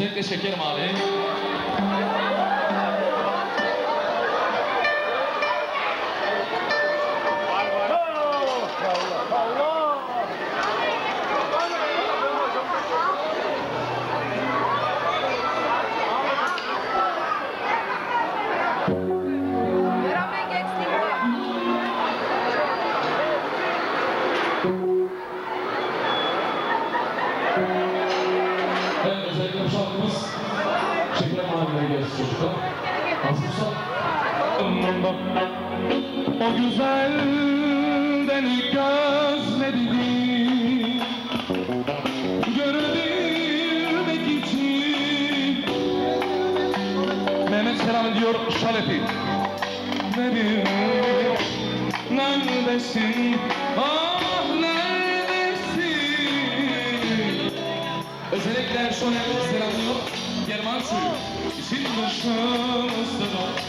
Özellikle şekerim abi. O güzel deli gözlerini Görmek için. Mehmet Selam diyor Şalefi Benim neredesin? Ah neredesin? Özellikle Şalefi selamlıyor German suyu. İşin başımızda da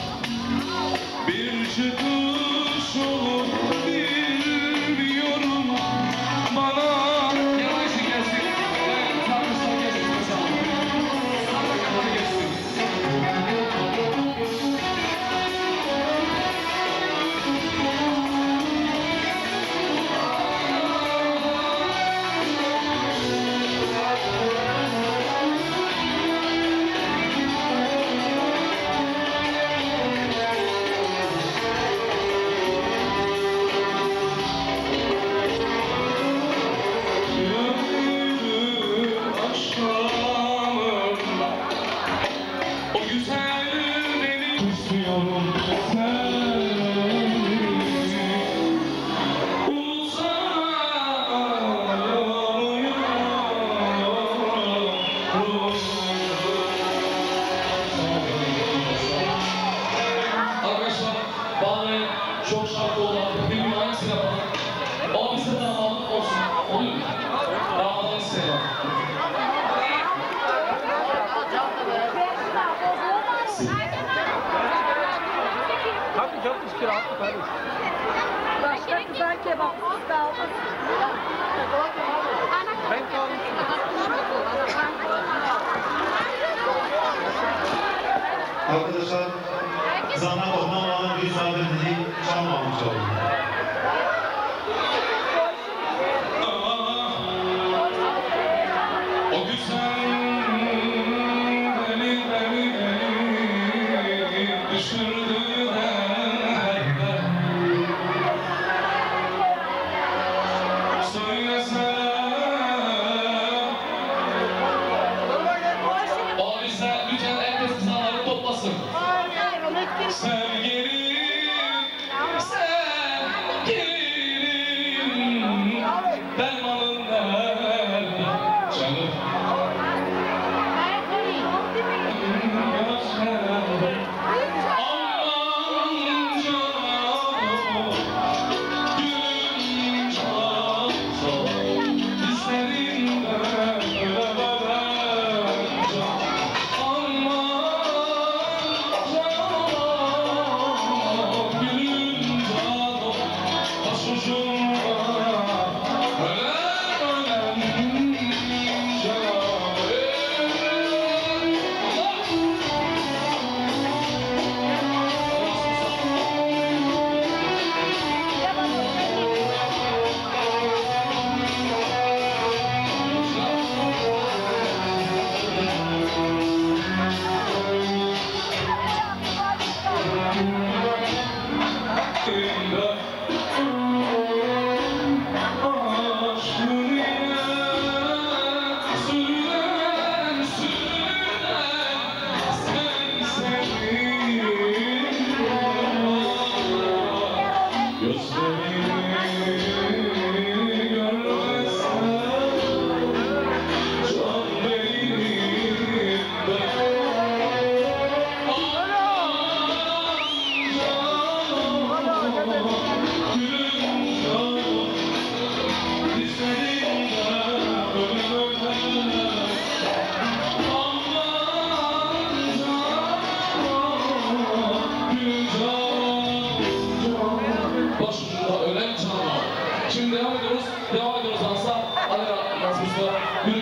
Thank the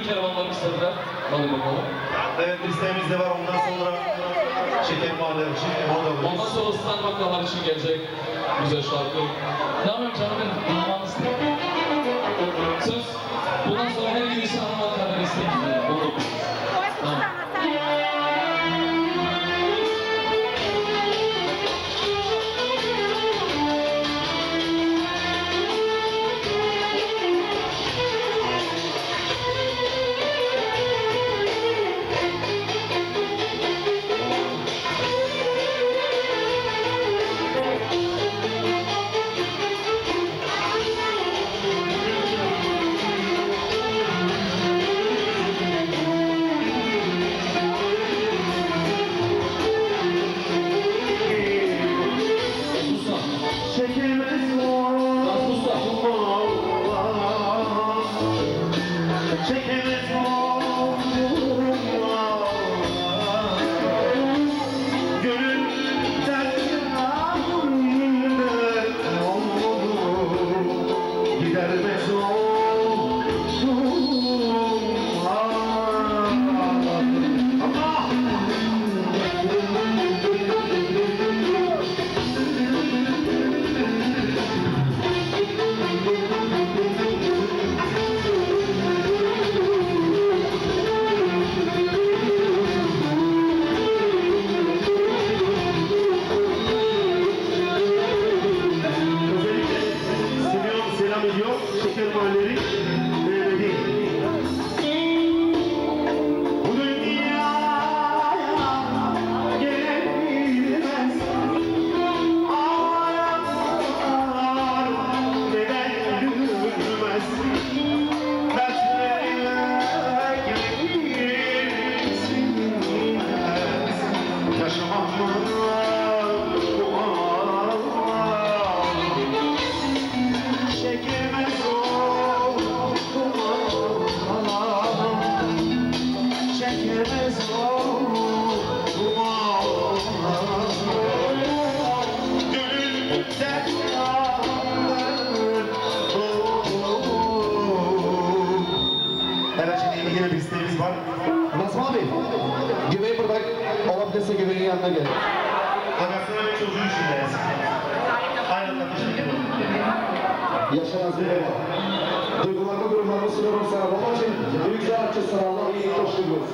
yürü kervanları istediler. Hadi bakalım. Evet listemiz de var ondan sonra şeker mahalleleri için orada Ondan buluruz. sonra stand baklalar için gelecek güzel şarkı. Ne yapayım canım benim? Damadısın. Söz. Bundan sonra her gün insan hanıma kadar Gidermez Özellikle olabilirse güveyin yanına gel. Arkasına ve çocuğu içindeyiz. Aynen kardeşim. Yaşa Nazım Bey var. Duygularımı durumlarımı sunuyorum sana. Babacığım, büyük sanatçı sana Allah iyi koşturuyoruz.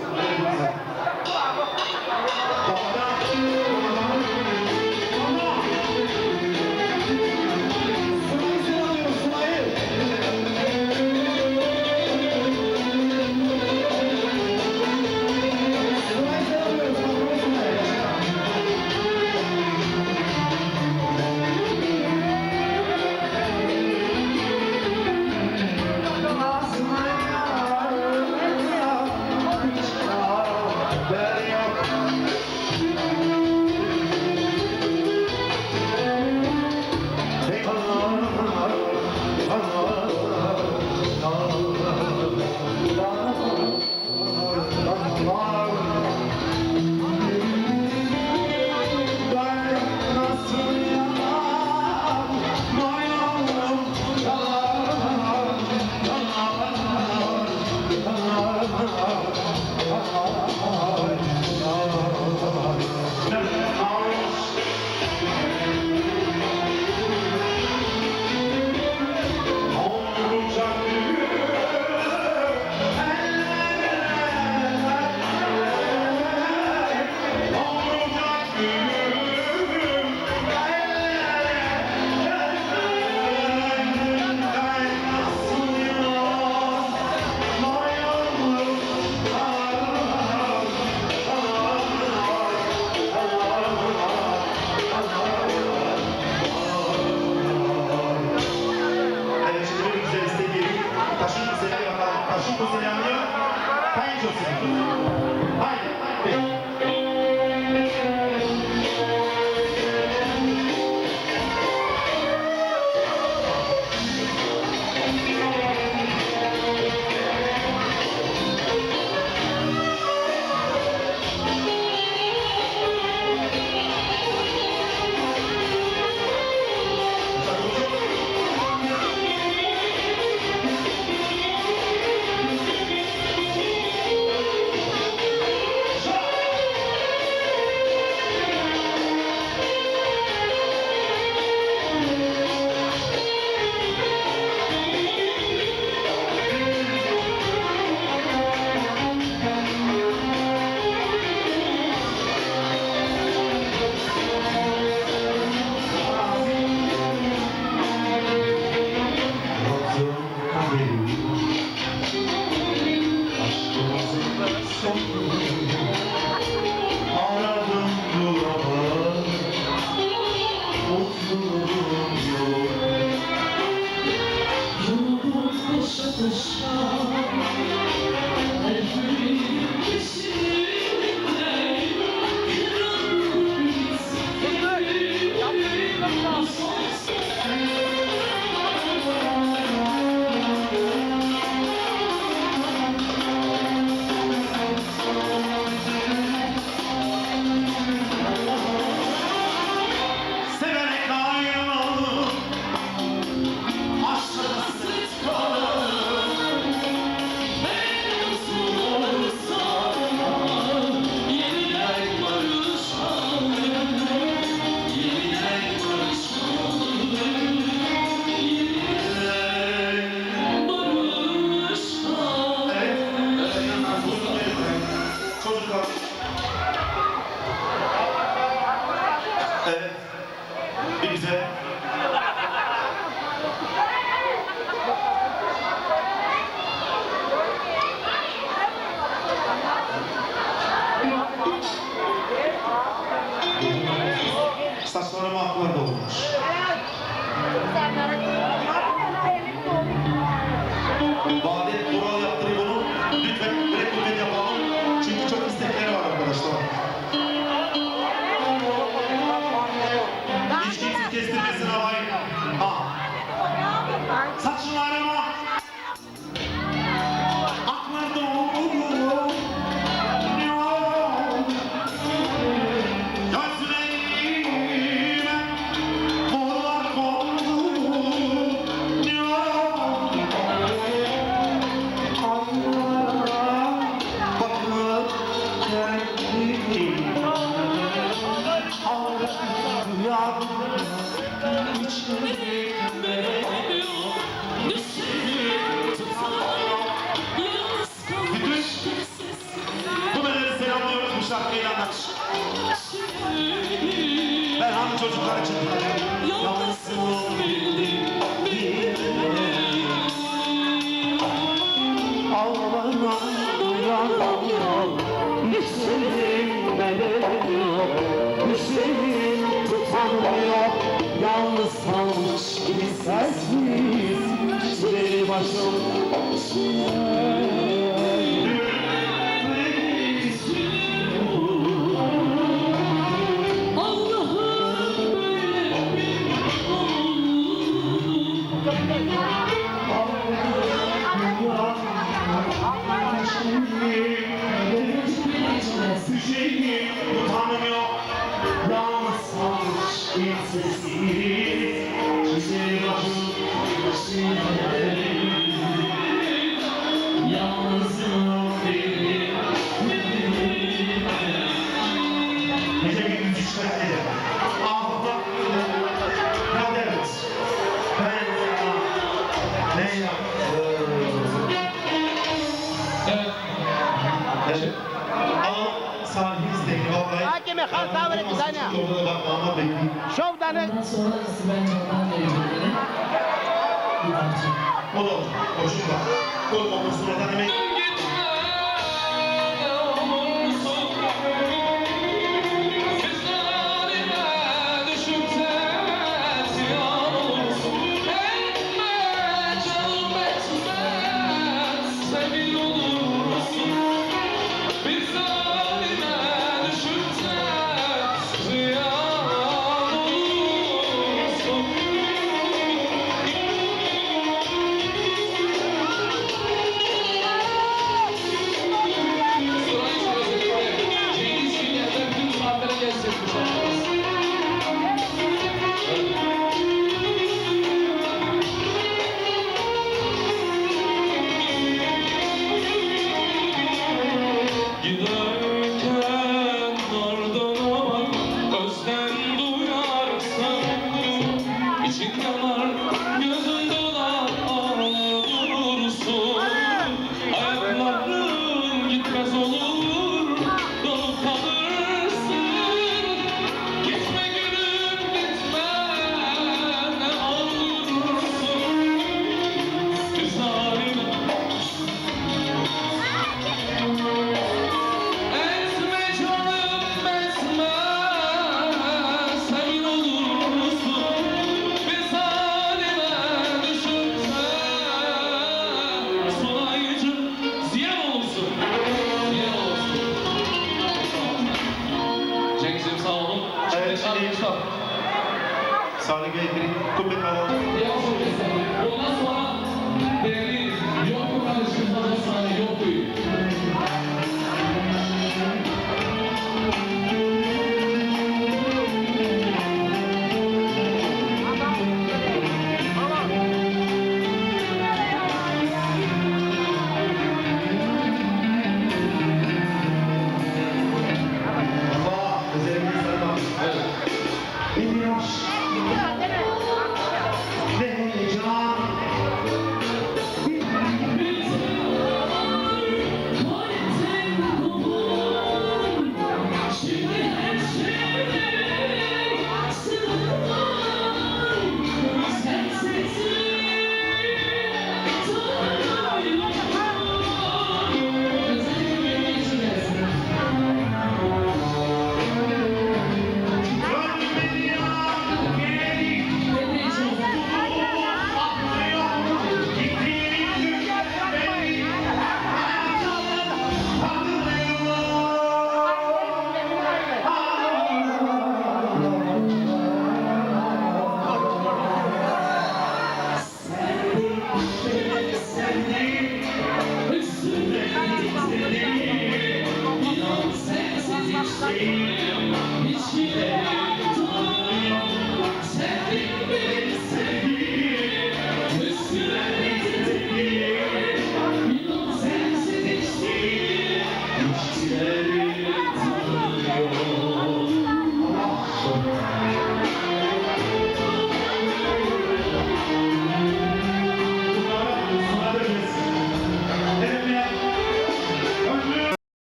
Düşlerim veremiyor Düşlerim tutamıyor Yalnız kalmış gibi sensiz. Çileri başım. この5順番、今後のそのため Negri, comentava